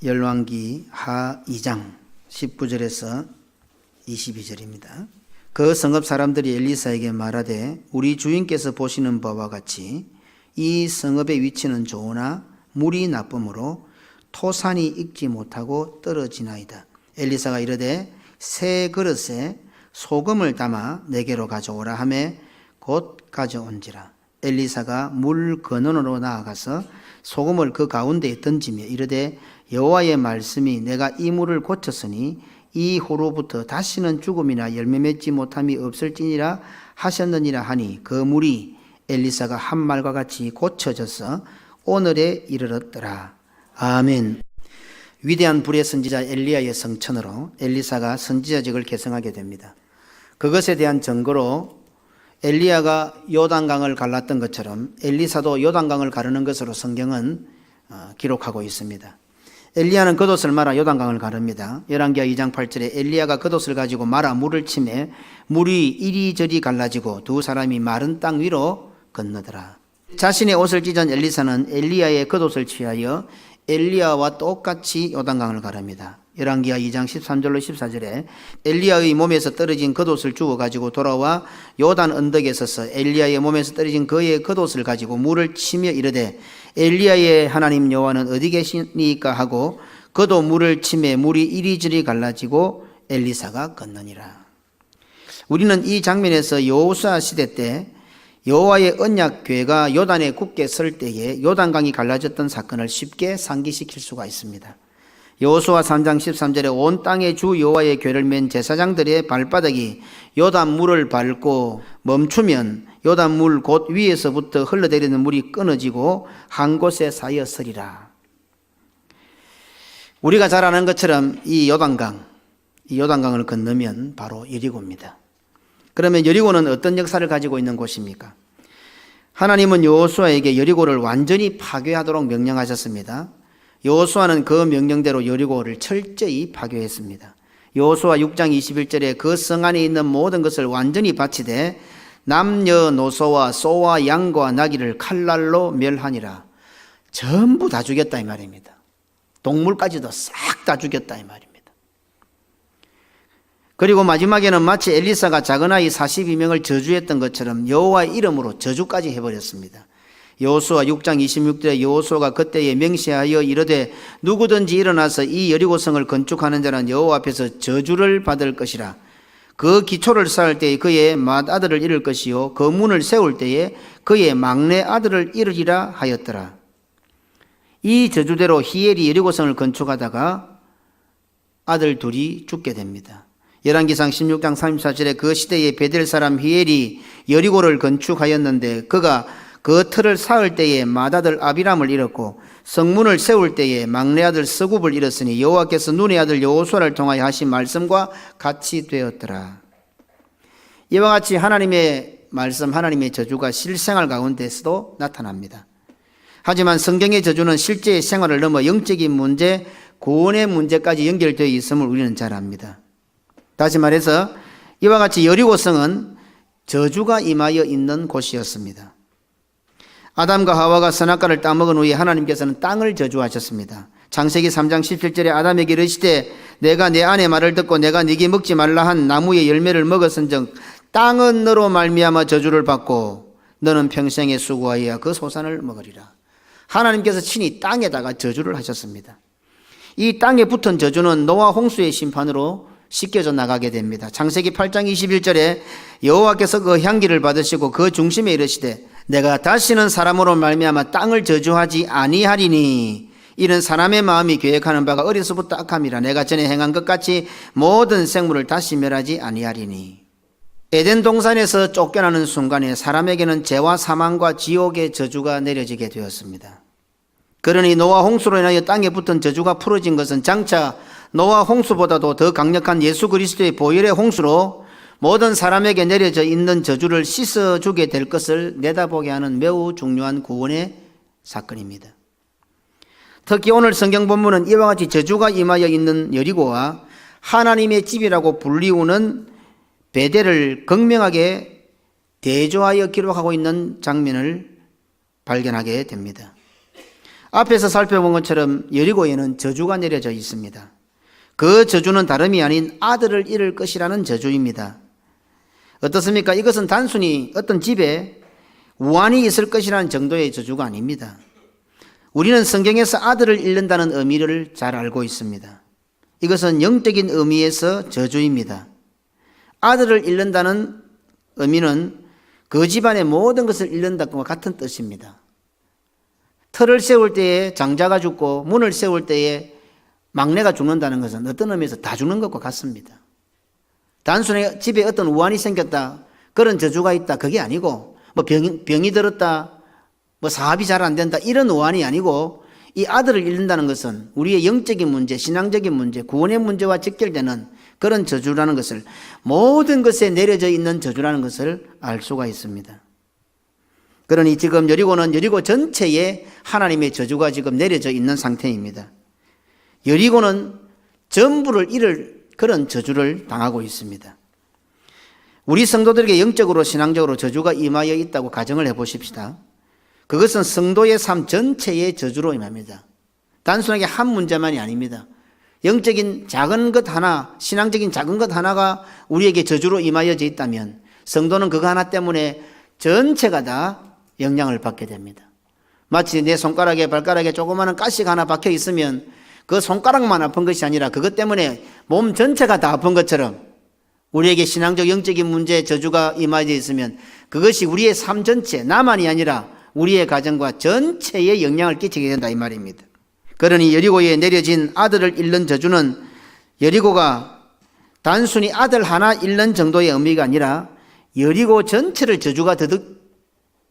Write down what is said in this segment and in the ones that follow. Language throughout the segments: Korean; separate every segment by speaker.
Speaker 1: 열왕기 하 2장 19절에서 22절입니다. 그 성읍 사람들이 엘리사에게 말하되 우리 주인께서 보시는 바와 같이 이 성읍의 위치는 좋으나 물이 나쁨으로 토산이 익지 못하고 떨어지나이다. 엘리사가 이르되 새 그릇에 소금을 담아 내게로 가져오라 하매 곧 가져온지라. 엘리사가 물 근원으로 나아가서 소금을 그 가운데에 던지며 이르되 여호와의 말씀이 내가 이 물을 고쳤으니 이 후로부터 다시는 죽음이나 열매 맺지 못함이 없을지니라 하셨느니라 하니 그 물이 엘리사가 한 말과 같이 고쳐져서 오늘에 이르렀더라. 아멘. 위대한 불의 선지자 엘리야의 성천으로 엘리사가 선지자직을 개성하게 됩니다. 그것에 대한 증거로 엘리야가 요단강을 갈랐던 것처럼 엘리사도 요단강을 가르는 것으로 성경은 어, 기록하고 있습니다. 엘리야는 겉옷을 말아 요단강을 가릅니다. 열왕기하 2장 8절에 엘리야가 겉옷을 가지고 말아 물을 치매 물이 이리저리 갈라지고 두 사람이 마른 땅 위로 건너더라. 자신의 옷을 찢은 엘리사는 엘리야의 겉옷을 취하여 엘리야와 똑같이 요단강을 가릅니다. 열왕기하 2장 13절로 14절에 엘리야의 몸에서 떨어진 겉옷을 주워 가지고 돌아와 요단 언덕에 서서 엘리야의 몸에서 떨어진 그의 겉옷을 가지고 물을 치며 이르되 엘리야의 하나님 여호와는 어디 계시니까 하고 그도 물을 치매 물이 이리저리 갈라지고 엘리사가 건너니라. 우리는 이 장면에서 여호수아 시대 때 여호와의 언약 교회가 요단에 굳게 설 때에 요단강이 갈라졌던 사건을 쉽게 상기시킬 수가 있습니다. 여호수아 3장 13절에 온 땅의 주 여호와의 교회를 맨 제사장들의 발바닥이 요단 물을 밟고 멈추면 요단 물 곧 위에서부터 흘러내리는 물이 끊어지고 한 곳에 쌓여 서리라. 우리가 잘 아는 것처럼 이 요단강, 이 요단강을 건너면 바로 여리고입니다. 그러면 여리고는 어떤 역사를 가지고 있는 곳입니까? 하나님은 여호수아에게 여리고를 완전히 파괴하도록 명령하셨습니다. 여호수아는 그 명령대로 여리고를 철저히 파괴했습니다. 여호수아 6장 21절에 그 성 안에 있는 모든 것을 완전히 바치되 남녀노소와 소와 양과 나귀를 칼날로 멸하니라. 전부 다 죽였다 이 말입니다. 동물까지도 싹 다 죽였다 이 말입니다. 그리고 마지막에는 마치 엘리사가 작은 아이 42명을 저주했던 것처럼 여호와의 이름으로 저주까지 해버렸습니다. 여호수아 6장 26절에 여호수아가 그때에 명시하여 이르되 누구든지 일어나서 이 여리고성을 건축하는 자는 여호와 앞에서 저주를 받을 것이라. 그 기초를 쌓을 때에 그의 맏아들을 잃을 것이요 그 문을 세울 때에 그의 막내 아들을 잃으리라 하였더라. 이 저주대로 히엘이 여리고성을 건축하다가 아들 둘이 죽게 됩니다. 열왕기상 16장 34절에 그 시대에 베델 사람 히엘이 여리고를 건축하였는데 그가 그 틀을 쌓을 때에 맏아들 아비람을 잃었고 성문을 세울 때에 막내 아들 서굽을 잃었으니 여호와께서 눈의 아들 여호수아를 통하여 하신 말씀과 같이 되었더라. 이와 같이 하나님의 말씀, 하나님의 저주가 실생활 가운데서도 나타납니다. 하지만 성경의 저주는 실제의 생활을 넘어 영적인 문제, 구원의 문제까지 연결되어 있음을 우리는 잘 압니다. 다시 말해서 이와 같이 여리고성은 저주가 임하여 있는 곳이었습니다. 아담과 하와가 선악과를 따먹은 후에 하나님께서는 땅을 저주하셨습니다. 창세기 3장 17절에 아담에게 이르시되 내가 내 아내 말을 듣고 내가 네게 먹지 말라 한 나무의 열매를 먹었은즉 땅은 너로 말미암아 저주를 받고 너는 평생에 수고하여야 그 소산을 먹으리라. 하나님께서 친히 땅에다가 저주를 하셨습니다. 이 땅에 붙은 저주는 노아 홍수의 심판으로 씻겨져 나가게 됩니다. 창세기 8장 21절에 여호와께서 그 향기를 받으시고 그 중심에 이르시되 내가 다시는 사람으로 말미암아 땅을 저주하지 아니하리니 이런 사람의 마음이 계획하는 바가 어려서부터 악함이라 내가 전에 행한 것 같이 모든 생물을 다시 멸하지 아니하리니 에덴 동산에서 쫓겨나는 순간에 사람에게는 죄와 사망과 지옥의 저주가 내려지게 되었습니다. 그러니 노아 홍수로 인하여 땅에 붙은 저주가 풀어진 것은 장차 노아 홍수보다도 더 강력한 예수 그리스도의 보혈의 홍수로 모든 사람에게 내려져 있는 저주를 씻어주게 될 것을 내다보게 하는 매우 중요한 구원의 사건입니다. 특히 오늘 성경 본문은 이와 같이 저주가 임하여 있는 여리고와 하나님의 집이라고 불리우는 베델을 극명하게 대조하여 기록하고 있는 장면을 발견하게 됩니다. 앞에서 살펴본 것처럼 여리고에는 저주가 내려져 있습니다. 그 저주는 다름이 아닌 아들을 잃을 것이라는 저주입니다. 어떻습니까? 이것은 단순히 어떤 집에 우환이 있을 것이라는 정도의 저주가 아닙니다. 우리는 성경에서 아들을 잃는다는 의미를 잘 알고 있습니다. 이것은 영적인 의미에서 저주입니다. 아들을 잃는다는 의미는 그 집안의 모든 것을 잃는다과 같은 뜻입니다. 틀을 세울 때에 장자가 죽고 문을 세울 때에 막내가 죽는다는 것은 어떤 의미에서 다 죽는 것과 같습니다. 단순히 집에 어떤 우환이 생겼다, 그런 저주가 있다, 그게 아니고, 뭐 병, 병이 들었다, 뭐 사업이 잘 안 된다, 이런 우환이 아니고, 이 아들을 잃는다는 것은 우리의 영적인 문제, 신앙적인 문제, 구원의 문제와 직결되는 그런 저주라는 것을 모든 것에 내려져 있는 저주라는 것을 알 수가 있습니다. 그러니 지금 여리고는 여리고 전체에 하나님의 저주가 지금 내려져 있는 상태입니다. 여리고는 전부를 잃을 그런 저주를 당하고 있습니다. 우리 성도들에게 영적으로 신앙적으로 저주가 임하여 있다고 가정을 해 보십시다. 그것은 성도의 삶 전체의 저주로 임합니다. 단순하게 한 문제만이 아닙니다. 영적인 작은 것 하나, 신앙적인 작은 것 하나가 우리에게 저주로 임하여져 있다면 성도는 그거 하나 때문에 전체가 다 영향을 받게 됩니다. 마치 내 손가락에 발가락에 조그마한 가시가 하나 박혀 있으면 그 손가락만 아픈 것이 아니라 그것 때문에 몸 전체가 다 아픈 것처럼 우리에게 신앙적 영적인 문제 저주가 임하여 있으면 그것이 우리의 삶 전체 나만이 아니라 우리의 가정과 전체에 영향을 끼치게 된다 이 말입니다. 그러니 여리고에 내려진 아들을 잃는 저주는 여리고가 단순히 아들 하나 잃는 정도의 의미가 아니라 여리고 전체를 저주가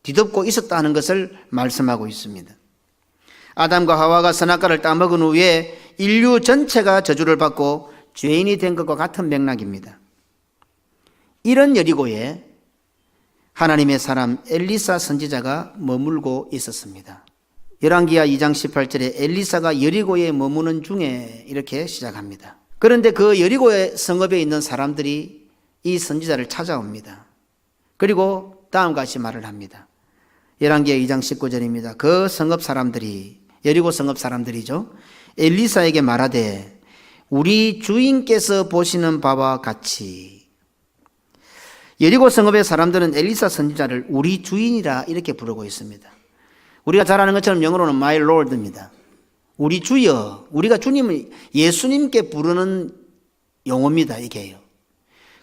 Speaker 1: 뒤덮고 있었다 하는 것을 말씀하고 있습니다. 아담과 하와가 선악과를 따먹은 후에 인류 전체가 저주를 받고 죄인이 된 것과 같은 맥락입니다. 이런 여리고에 하나님의 사람 엘리사 선지자가 머물고 있었습니다. 열왕기하 2장 18절에 엘리사가 여리고에 머무는 중에 이렇게 시작합니다. 그런데 그 여리고의 성읍에 있는 사람들이 이 선지자를 찾아옵니다. 그리고 다음과 같이 말을 합니다. 열왕기하 2장 19절입니다. 그 성읍 사람들이 여리고 성읍 사람들이죠. 엘리사에게 말하되 우리 주인께서 보시는 바와 같이 여리고 성읍의 사람들은 엘리사 선지자를 우리 주인이라 이렇게 부르고 있습니다. 우리가 잘 아는 것처럼 영어로는 my lord입니다. 우리 주여, 우리가 주님을 예수님께 부르는 용어입니다. 이게요.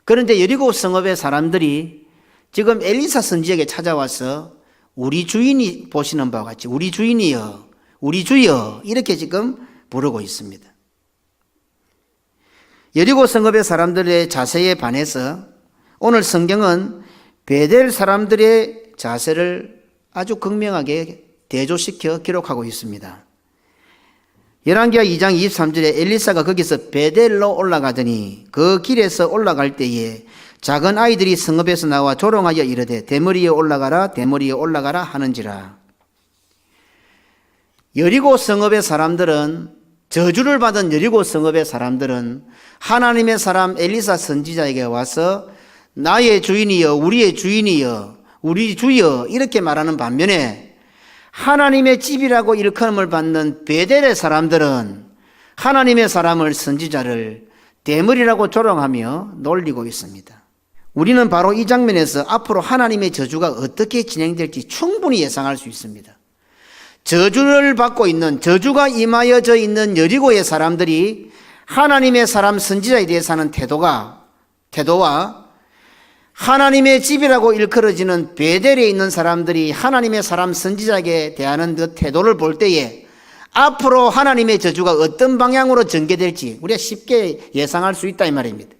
Speaker 1: 그런데 여리고 성읍의 사람들이 지금 엘리사 선지에게 찾아와서 우리 주인이 보시는 바와 같이 우리 주인이여, 우리 주여 이렇게 지금 부르고 있습니다. 여리고 성읍의 사람들의 자세에 반해서 오늘 성경은 베델 사람들의 자세를 아주 극명하게 대조시켜 기록하고 있습니다. 열왕기하 2장 23절에 엘리사가 거기서 베델로 올라가더니 그 길에서 올라갈 때에 작은 아이들이 성읍에서 나와 조롱하여 이르되 대머리에 올라가라 대머리에 올라가라 하는지라. 여리고 성읍의 사람들은 저주를 받은 여리고 성읍의 사람들은 하나님의 사람 엘리사 선지자에게 와서 나의 주인이여 우리의 주인이여 우리 주여 이렇게 말하는 반면에 하나님의 집이라고 일컬음을 받는 베델의 사람들은 하나님의 사람을 선지자를 대물이라고 조롱하며 놀리고 있습니다. 우리는 바로 이 장면에서 앞으로 하나님의 저주가 어떻게 진행될지 충분히 예상할 수 있습니다. 저주를 받고 있는 저주가 임하여져 있는 여리고의 사람들이 하나님의 사람 선지자에 대해서 하는 태도가 태도와 하나님의 집이라고 일컬어지는 베델에 있는 사람들이 하나님의 사람 선지자에게 대하는 그 태도를 볼 때에 앞으로 하나님의 저주가 어떤 방향으로 전개될지 우리가 쉽게 예상할 수 있다 이 말입니다.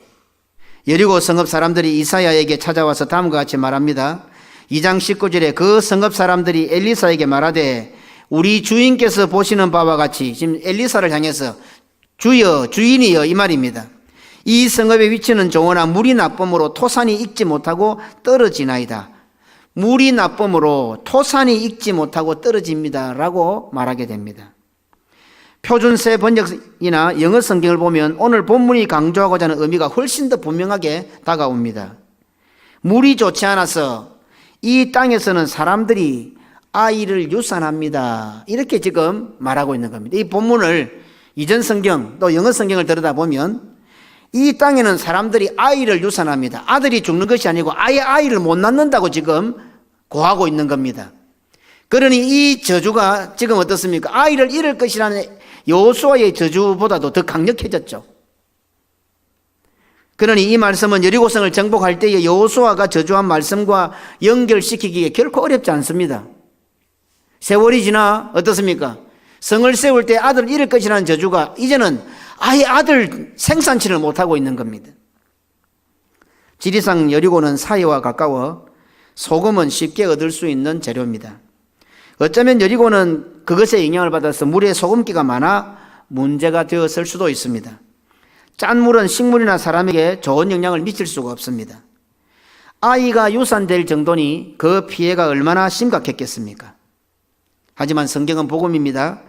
Speaker 1: 여리고 성읍 사람들이 이사야에게 찾아와서 다음과 같이 말합니다. 2장 19절에 그 성읍 사람들이 엘리사에게 말하되 우리 주인께서 보시는 바와 같이 지금 엘리사를 향해서 주여 주인이여 이 말입니다. 이 성읍의 위치는 종원아 물이 나쁨으로 토산이 익지 못하고 떨어지나이다. 물이 나쁨으로 토산이 익지 못하고 떨어집니다. 라고 말하게 됩니다. 표준세 번역이나 영어 성경을 보면 오늘 본문이 강조하고자 하는 의미가 훨씬 더 분명하게 다가옵니다. 물이 좋지 않아서 이 땅에서는 사람들이 아이를 유산합니다. 이렇게 지금 말하고 있는 겁니다. 이 본문을 이전 성경 또 영어 성경을 들여다보면 이 땅에는 사람들이 아이를 유산합니다. 아들이 죽는 것이 아니고 아예 아이를 못 낳는다고 지금 고하고 있는 겁니다. 그러니 이 저주가 지금 어떻습니까? 아이를 잃을 것이라는 여호수아의 저주보다도 더 강력해졌죠. 그러니 이 말씀은 여리고성을 정복할 때에 여호수아가 저주한 말씀과 연결시키기에 결코 어렵지 않습니다. 세월이 지나 어떻습니까? 성을 세울 때 아들을 잃을 것이라는 저주가 이제는 아예 아들 생산치를 못하고 있는 겁니다. 지리상 여리고는 사이와 가까워 소금은 쉽게 얻을 수 있는 재료입니다. 어쩌면 여리고는 그것에 영향을 받아서 물에 소금기가 많아 문제가 되었을 수도 있습니다. 짠 물은 식물이나 사람에게 좋은 영향을 미칠 수가 없습니다. 아이가 유산될 정도니 그 피해가 얼마나 심각했겠습니까? 하지만 성경은 복음입니다.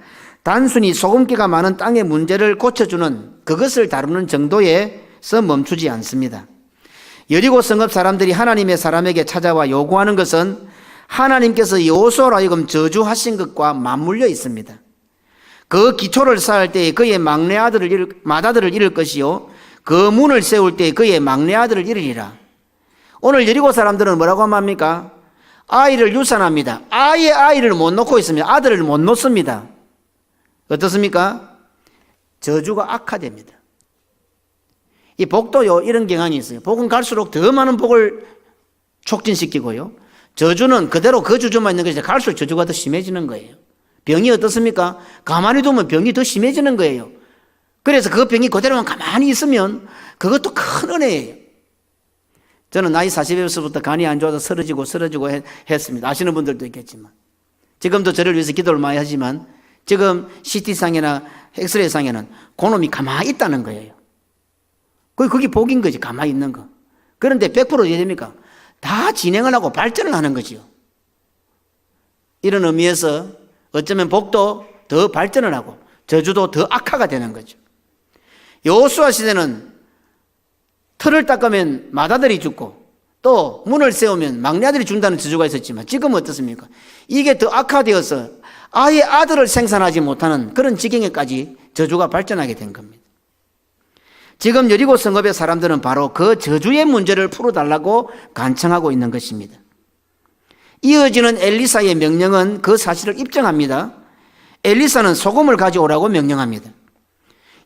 Speaker 1: 단순히 소금기가 많은 땅의 문제를 고쳐주는 그것을 다루는 정도에서 멈추지 않습니다. 여리고 성읍 사람들이 하나님의 사람에게 찾아와 요구하는 것은 하나님께서 여호수아로 하여금 저주하신 것과 맞물려 있습니다. 그 기초를 쌓을 때 그의 막내 아들을 잃을, 맏아들을 잃을 것이요 그 문을 세울 때 그의 막내 아들을 잃으리라. 오늘 여리고 사람들은 뭐라고 합니까? 아이를 유산합니다. 아예 아이를 못 놓고 있습니다. 아들을 못 놓습니다. 어떻습니까? 저주가 악화됩니다. 이 복도요, 이런 경향이 있어요. 복은 갈수록 더 많은 복을 촉진시키고요. 저주는 그대로 그 주주만 있는 것이 갈수록 저주가 더 심해지는 거예요. 병이 어떻습니까? 가만히 두면 병이 더 심해지는 거예요. 그래서 그 병이 그대로만 가만히 있으면 그것도 큰 은혜예요. 저는 나이 40에서부터 간이 안 좋아서 쓰러지고 쓰러지고 했, 했습니다. 아시는 분들도 있겠지만. 지금도 저를 위해서 기도를 많이 하지만 지금 CT상이나 엑스레이상에는 그놈이 가만히 있다는 거예요. 그게 그게 복인 거지, 가만히 있는 거. 그런데 100% 어떻게 됩니까? 다 진행을 하고 발전을 하는 거지요. 이런 의미에서 어쩌면 복도 더 발전을 하고 저주도 더 악화가 되는 거죠. 여호수아 시대는 틀을 닦으면 맏아들이 죽고 또 문을 세우면 막내 아들이 죽는다는 저주가 있었지만 지금은 어떻습니까? 이게 더 악화되어서 아예 아들을 생산하지 못하는 그런 지경에까지 저주가 발전하게 된 겁니다. 지금 여리고 성읍의 사람들은 바로 그 저주의 문제를 풀어달라고 간청하고 있는 것입니다. 이어지는 엘리사의 명령은 그 사실을 입증합니다. 엘리사는 소금을 가져오라고 명령합니다.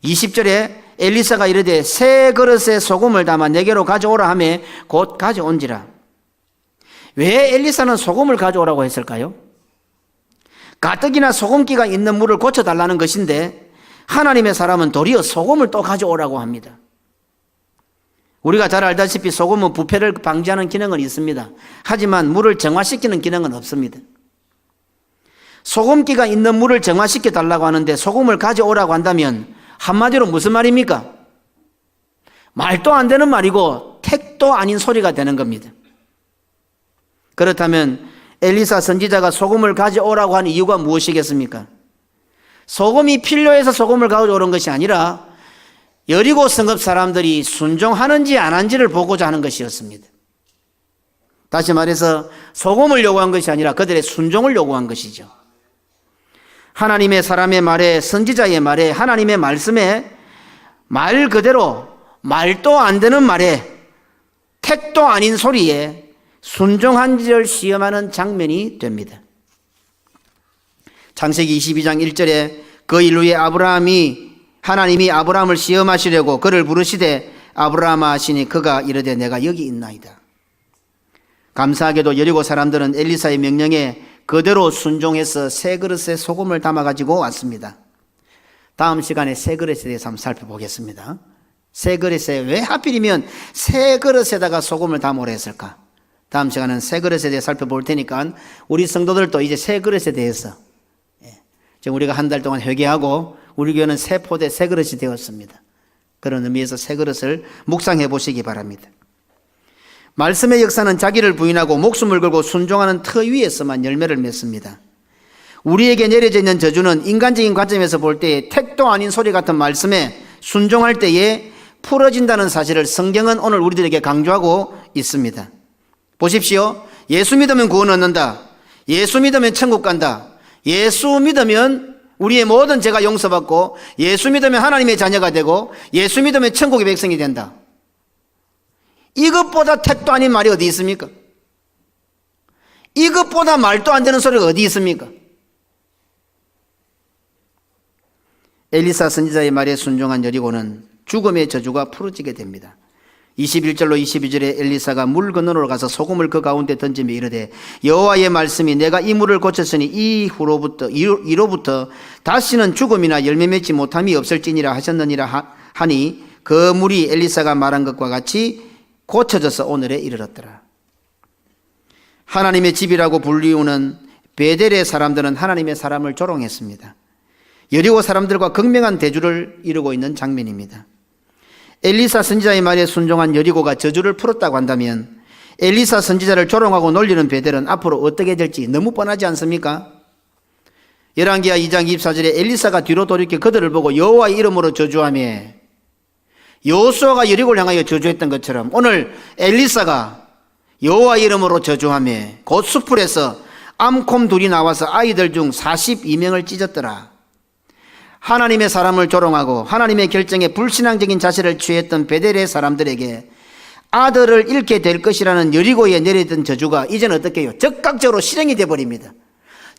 Speaker 1: 20절에 엘리사가 이르되 새 그릇에 소금을 담아 내게로 가져오라 하매 곧 가져온지라. 왜 엘리사는 소금을 가져오라고 했을까요? 가뜩이나 소금기가 있는 물을 고쳐달라는 것인데 하나님의 사람은 도리어 소금을 또 가져오라고 합니다. 우리가 잘 알다시피 소금은 부패를 방지하는 기능은 있습니다. 하지만 물을 정화시키는 기능은 없습니다. 소금기가 있는 물을 정화시켜 달라고 하는데 소금을 가져오라고 한다면 한마디로 무슨 말입니까? 말도 안 되는 말이고 택도 아닌 소리가 되는 겁니다. 그렇다면 엘리사 선지자가 소금을 가져오라고 하는 이유가 무엇이겠습니까? 소금이 필요해서 소금을 가져오는 것이 아니라 여리고 성읍 사람들이 순종하는지 안 한지를 보고자 하는 것이었습니다. 다시 말해서 소금을 요구한 것이 아니라 그들의 순종을 요구한 것이죠. 하나님의 사람의 말에 선지자의 말에 하나님의 말씀에 말 그대로 말도 안 되는 말에 택도 아닌 소리에 순종한 지를 시험하는 장면이 됩니다. 창세기 22장 1절에 그 일루에 아브라함이 하나님이 아브라함을 시험하시려고 그를 부르시되 아브라함아 하시니 그가 이르되 내가 여기 있나이다. 감사하게도 여리고 사람들은 엘리사의 명령에 그대로 순종해서 새 그릇에 소금을 담아 가지고 왔습니다. 다음 시간에 새 그릇에 대해서 한번 살펴보겠습니다. 새 그릇에 왜 하필이면 새 그릇에다가 소금을 담으려 했을까? 다음 시간은 새 그릇에 대해 살펴볼 테니까 우리 성도들도 이제 새 그릇에 대해서 예, 지금 우리가 한 달 동안 회개하고 우리 교회는 새 포대 새 그릇이 되었습니다. 그런 의미에서 새 그릇을 묵상해 보시기 바랍니다. 말씀의 역사는 자기를 부인하고 목숨을 걸고 순종하는 터 위에서만 열매를 맺습니다. 우리에게 내려져 있는 저주는 인간적인 관점에서 볼 때에 택도 아닌 소리 같은 말씀에 순종할 때에 풀어진다는 사실을 성경은 오늘 우리들에게 강조하고 있습니다. 보십시오. 예수 믿으면 구원 얻는다. 예수 믿으면 천국 간다. 예수 믿으면 우리의 모든 죄가 용서받고 예수 믿으면 하나님의 자녀가 되고 예수 믿으면 천국의 백성이 된다. 이것보다 택도 아닌 말이 어디 있습니까? 이것보다 말도 안 되는 소리가 어디 있습니까? 엘리사 선지자의 말에 순종한 여리고는 죽음의 저주가 풀어지게 됩니다. 21절로 22절에 엘리사가 물 건너로 가서 소금을 그 가운데 던지며 이르되 여호와의 말씀이 내가 이 물을 고쳤으니 이후로부터 이로- 이로부터 다시는 죽음이나 열매 맺지 못함이 없을지니라 하셨느니라 하- 하니 그 물이 엘리사가 말한 것과 같이 고쳐져서 오늘에 이르렀더라. 하나님의 집이라고 불리우는 베델의 사람들은 하나님의 사람을 조롱했습니다. 여리고 사람들과 극명한 대주를 이루고 있는 장면입니다. 엘리사 선지자의 말에 순종한 여리고가 저주를 풀었다고 한다면 엘리사 선지자를 조롱하고 놀리는 베델은 앞으로 어떻게 될지 너무 뻔하지 않습니까? 열왕기하 2장 24절에 엘리사가 뒤로 돌이켜 그들을 보고 여호와의 이름으로 저주하며 여호수아가 여리고를 향하여 저주했던 것처럼 오늘 엘리사가 여호와 이름으로 저주하며 곧 수풀에서 암콤 둘이 나와서 아이들 중 42명을 찢었더라. 하나님의 사람을 조롱하고 하나님의 결정에 불신앙적인 자세를 취했던 베델의 사람들에게 아들을 잃게 될 것이라는 여리고에 내렸던 저주가 이제는 어떻게 해요? 적극적으로 실행이 돼 버립니다.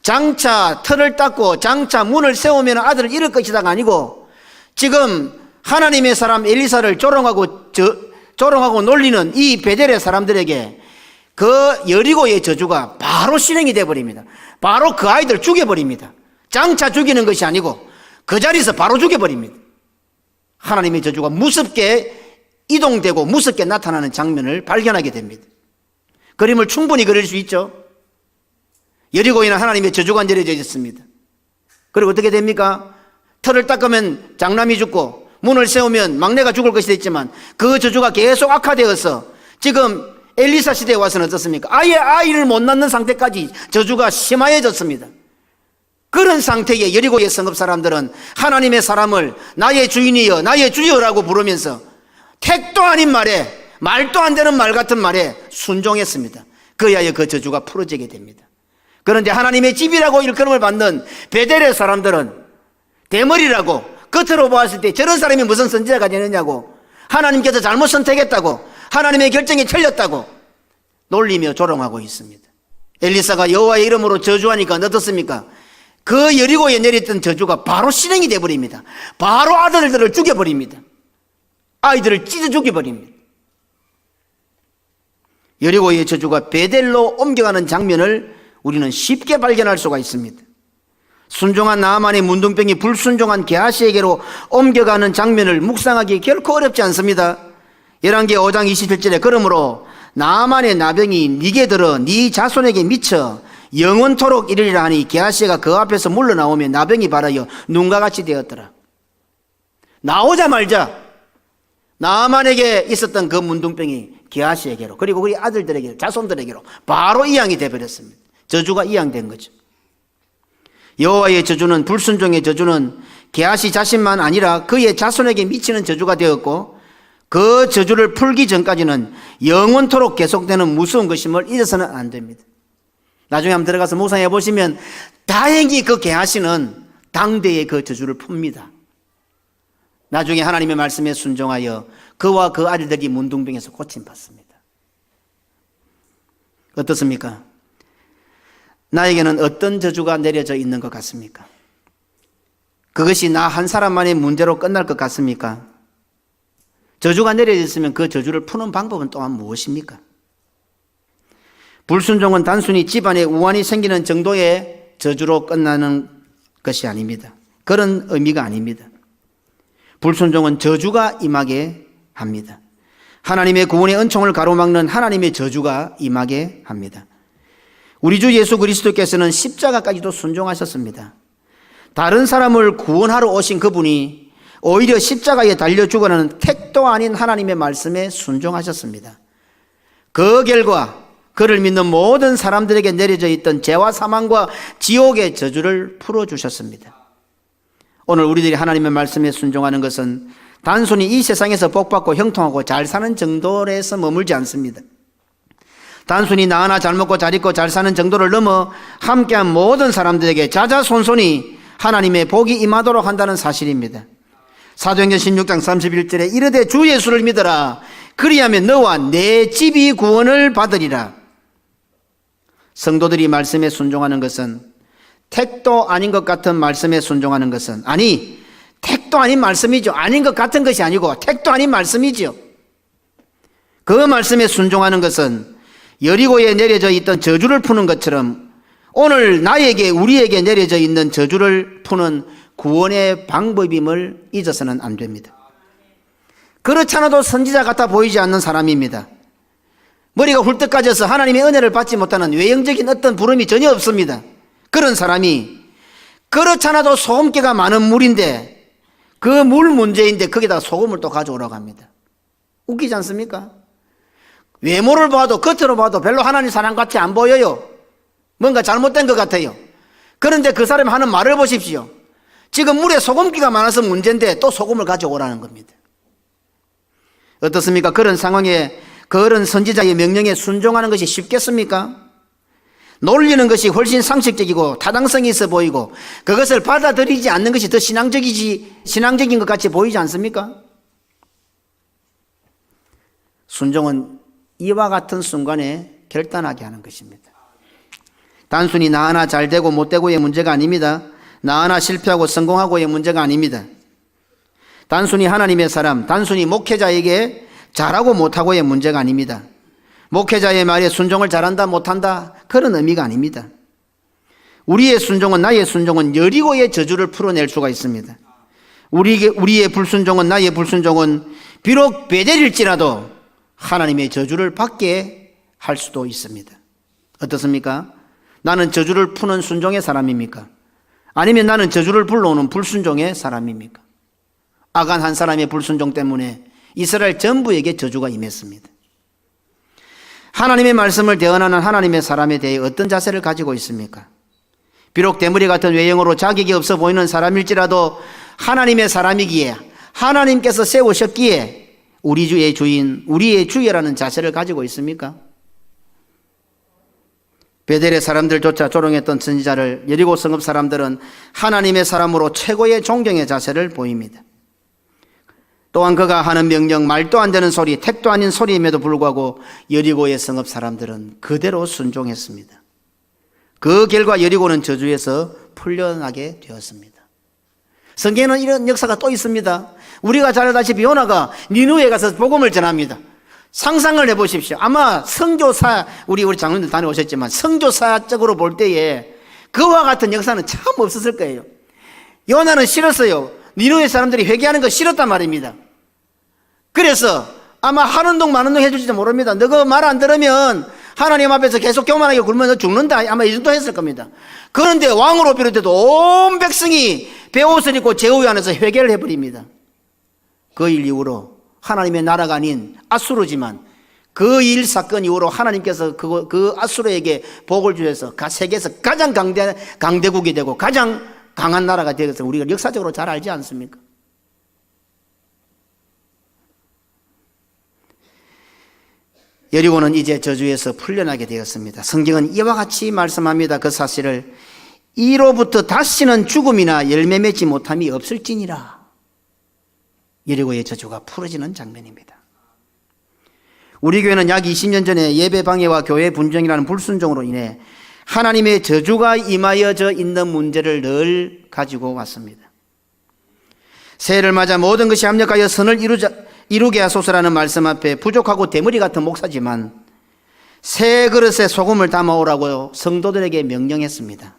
Speaker 1: 장차 틀을 닦고 장차 문을 세우면 아들을 잃을 것이다가 아니고 지금 하나님의 사람 엘리사를 조롱하고 저, 조롱하고 놀리는 이 베델의 사람들에게 그 여리고의 저주가 바로 실행이 돼 버립니다. 바로 그 아이들 죽여 버립니다. 장차 죽이는 것이 아니고 그 자리에서 바로 죽여 버립니다. 하나님의 저주가 무섭게 이동되고 무섭게 나타나는 장면을 발견하게 됩니다. 그림을 충분히 그릴 수 있죠. 여리고에는 하나님의 저주가 내려져 있습니다. 그리고 어떻게 됩니까? 털을 닦으면 장남이 죽고 문을 세우면 막내가 죽을 것이 됐지만 그 저주가 계속 악화되어서 지금 엘리사 시대에 와서는 어떻습니까? 아예 아이를 못 낳는 상태까지 저주가 심화해졌습니다. 그런 상태의 여리고의 성읍 사람들은 하나님의 사람을 나의 주인이여 나의 주여라고 부르면서 택도 아닌 말에 말도 안 되는 말 같은 말에 순종했습니다. 그야에 그 저주가 풀어지게 됩니다. 그런데 하나님의 집이라고 일컬음을 받는 베델의 사람들은 대머리라고 겉으로 보았을 때 저런 사람이 무슨 선지자가 되느냐고 하나님께서 잘못 선택했다고 하나님의 결정이 틀렸다고 놀리며 조롱하고 있습니다. 엘리사가 여호와의 이름으로 저주하니까 어떻습니까? 그 여리고에 내렸던 저주가 바로 실행이 되어버립니다. 바로 아들들을 죽여버립니다. 아이들을 찢어 죽여버립니다. 여리고의 저주가 베델로 옮겨가는 장면을 우리는 쉽게 발견할 수가 있습니다. 순종한 나만의 문둥병이 불순종한 게하시에게로 옮겨가는 장면을 묵상하기 결코 어렵지 않습니다. 열왕기 5장 27절에 그러므로 나만의 나병이 네게 들어 네 자손에게 미쳐 영원토록 이르리라 하니 게하시가 그 앞에서 물러나오며 나병이 발하여 눈과 같이 되었더라. 나오자마자 나만에게 있었던 그 문둥병이 게하시에게로 그리고 우리 아들들에게 자손들에게로 바로 이양이 되어버렸습니다. 저주가 이양된 거죠. 여호와의 저주는 불순종의 저주는 게하시 자신만 아니라 그의 자손에게 미치는 저주가 되었고 그 저주를 풀기 전까지는 영원토록 계속되는 무서운 것임을 잊어서는 안 됩니다. 나중에 한번 들어가서 묵상해 보시면 다행히 그 게하시는 당대의 그 저주를 풉니다. 나중에 하나님의 말씀에 순종하여 그와 그 아들들이 문둥병에서 고침받습니다. 어떻습니까? 나에게는 어떤 저주가 내려져 있는 것 같습니까? 그것이 나 한 사람만의 문제로 끝날 것 같습니까? 저주가 내려져 있으면 그 저주를 푸는 방법은 또한 무엇입니까? 불순종은 단순히 집안에 우환이 생기는 정도의 저주로 끝나는 것이 아닙니다. 그런 의미가 아닙니다. 불순종은 저주가 임하게 합니다. 하나님의 구원의 은총을 가로막는 하나님의 저주가 임하게 합니다. 우리 주 예수 그리스도께서는 십자가까지도 순종하셨습니다. 다른 사람을 구원하러 오신 그분이 오히려 십자가에 달려 죽어라는 택도 아닌 하나님의 말씀에 순종하셨습니다. 그 결과 그를 믿는 모든 사람들에게 내려져 있던 죄와 사망과 지옥의 저주를 풀어주셨습니다. 오늘 우리들이 하나님의 말씀에 순종하는 것은 단순히 이 세상에서 복받고 형통하고 잘 사는 정도에서 머물지 않습니다. 단순히 나 하나 잘 먹고 잘 입고 잘 사는 정도를 넘어 함께한 모든 사람들에게 자자손손이 하나님의 복이 임하도록 한다는 사실입니다. 사도행전 16장 31절에 이르되 주 예수를 믿어라. 그리하면 너와 내 집이 구원을 받으리라. 성도들이 말씀에 순종하는 것은 택도 아닌 것 같은 말씀에 순종하는 것은 아니 택도 아닌 말씀이죠. 아닌 것 같은 것이 아니고 택도 아닌 말씀이죠. 그 말씀에 순종하는 것은 여리고에 내려져 있던 저주를 푸는 것처럼 오늘 나에게 우리에게 내려져 있는 저주를 푸는 구원의 방법임을 잊어서는 안 됩니다. 그렇지 않아도 선지자 같아 보이지 않는 사람입니다. 머리가 훌떡 까져서 하나님의 은혜를 받지 못하는 외형적인 어떤 부름이 전혀 없습니다. 그런 사람이 그렇지 않아도 소금기가 많은 물인데 그 물 문제인데 거기다가 소금을 또 가져오라고 합니다. 웃기지 않습니까? 외모를 봐도 겉으로 봐도 별로 하나님 사람 같이 안 보여요. 뭔가 잘못된 것 같아요. 그런데 그 사람이 하는 말을 보십시오. 지금 물에 소금기가 많아서 문제인데 또 소금을 가져오라는 겁니다. 어떻습니까? 그런 상황에 그런 선지자의 명령에 순종하는 것이 쉽겠습니까? 놀리는 것이 훨씬 상식적이고 타당성이 있어 보이고 그것을 받아들이지 않는 것이 더 신앙적이지 신앙적인 것 같이 보이지 않습니까? 순종은 이와 같은 순간에 결단하게 하는 것입니다. 단순히 나 하나 잘 되고 못 되고의 문제가 아닙니다. 나 하나 실패하고 성공하고의 문제가 아닙니다. 단순히 하나님의 사람, 단순히 목회자에게 잘하고 못하고의 문제가 아닙니다. 목회자의 말에 순종을 잘한다 못한다 그런 의미가 아닙니다. 우리의 순종은 나의 순종은 여리고의 저주를 풀어낼 수가 있습니다. 우리, 우리의 불순종은 나의 불순종은 비록 베델일지라도 하나님의 저주를 받게 할 수도 있습니다. 어떻습니까? 나는 저주를 푸는 순종의 사람입니까? 아니면 나는 저주를 불러오는 불순종의 사람입니까? 아간 한 사람의 불순종 때문에 이스라엘 전부에게 저주가 임했습니다. 하나님의 말씀을 대언하는 하나님의 사람에 대해 어떤 자세를 가지고 있습니까? 비록 대머리 같은 외형으로 자격이 없어 보이는 사람일지라도 하나님의 사람이기에 하나님께서 세우셨기에 우리 주의 주인, 우리의 주여라는 자세를 가지고 있습니까? 베델의 사람들조차 조롱했던 선지자를 여리고 성읍 사람들은 하나님의 사람으로 최고의 존경의 자세를 보입니다. 또한 그가 하는 명령, 말도 안 되는 소리, 택도 아닌 소리임에도 불구하고 여리고의 성읍 사람들은 그대로 순종했습니다. 그 결과 여리고는 저주에서 풀려나게 되었습니다. 성경에는 이런 역사가 또 있습니다. 우리가 잘 알다시피 요나가 니누에 가서 복음을 전합니다. 상상을 해보십시오. 아마 성교사, 우리 우리 장로님들 다녀오셨지만 성교사적으로 볼 때에 그와 같은 역사는 참 없었을 거예요. 요나는 싫었어요. 니누의 사람들이 회개하는 거 싫었단 말입니다. 그래서 아마 하는 동 마는 동 해줄지도 모릅니다. 너가 말 안 들으면 하나님 앞에서 계속 교만하게 굴면 너 죽는다. 아마 이 정도 했을 겁니다. 그런데 왕으로 비롯해도 온 백성이 배옷을 입고 제후위 안에서 회개를 해버립니다. 그 일 이후로 하나님의 나라가 아닌 아수르지만 그 일 사건 이후로 하나님께서 그, 그 아수르에게 복을 주셔서 세계에서 가장 강대, 강대국이 되고 가장 강한 나라가 되어서 우리가 역사적으로 잘 알지 않습니까? 여리고는 이제 저주에서 풀려나게 되었습니다. 성경은 이와 같이 말씀합니다. 그 사실을 이로부터 다시는 죽음이나 열매 맺지 못함이 없을지니라. 여리고의 저주가 풀어지는 장면입니다. 우리 교회는 약 20년 전에 예배 방해와 교회 분쟁이라는 불순종으로 인해 하나님의 저주가 임하여져 있는 문제를 늘 가지고 왔습니다. 새해를 맞아 모든 것이 합력하여 선을 이루자, 이루게 하소서라는 말씀 앞에 부족하고 대머리 같은 목사지만 새 그릇에 소금을 담아오라고 성도들에게 명령했습니다.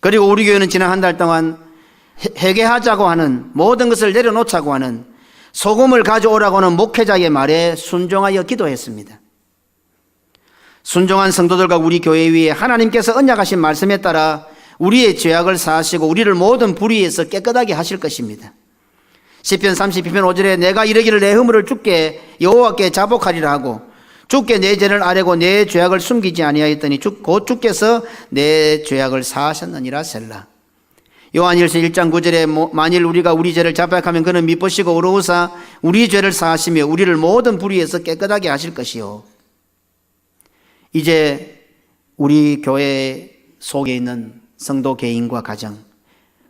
Speaker 1: 그리고 우리 교회는 지난 한 달 동안 회개하자고 하는 모든 것을 내려놓자고 하는 소금을 가져오라고 하는 목회자의 말에 순종하여 기도했습니다. 순종한 성도들과 우리 교회 위에 하나님께서 언약하신 말씀에 따라 우리의 죄악을 사하시고 우리를 모든 불의에서 깨끗하게 하실 것입니다. 시편 32편 5절에 내가 이르기를 내 허물을 주께 여호와께 자복하리라 하고 주께 내 죄를 아뢰고 내 죄악을 숨기지 아니하였더니 곧 주께서 내 죄악을 사하셨느니라 셀라. 요한일서 1장 9절에 만일 우리가 우리 죄를 자백하면 그는 미쁘시고 의로우사 우리 죄를 사하시며 우리를 모든 불의에서 깨끗하게 하실 것이요. 이제 우리 교회 속에 있는 성도 개인과 가정,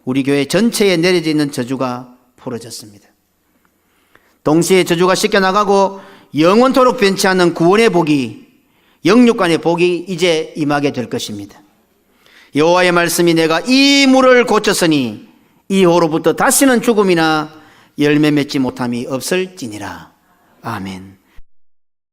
Speaker 1: 우리 교회 전체에 내려져 있는 저주가 풀어졌습니다. 동시에 저주가 씻겨나가고 영원토록 변치 않는 구원의 복이 영육간의 복이 이제 임하게 될 것입니다. 여호와의 말씀이 내가 이 물을 고쳤으니 이후로부터 다시는 죽음이나 열매 맺지 못함이 없을지니라. 아멘.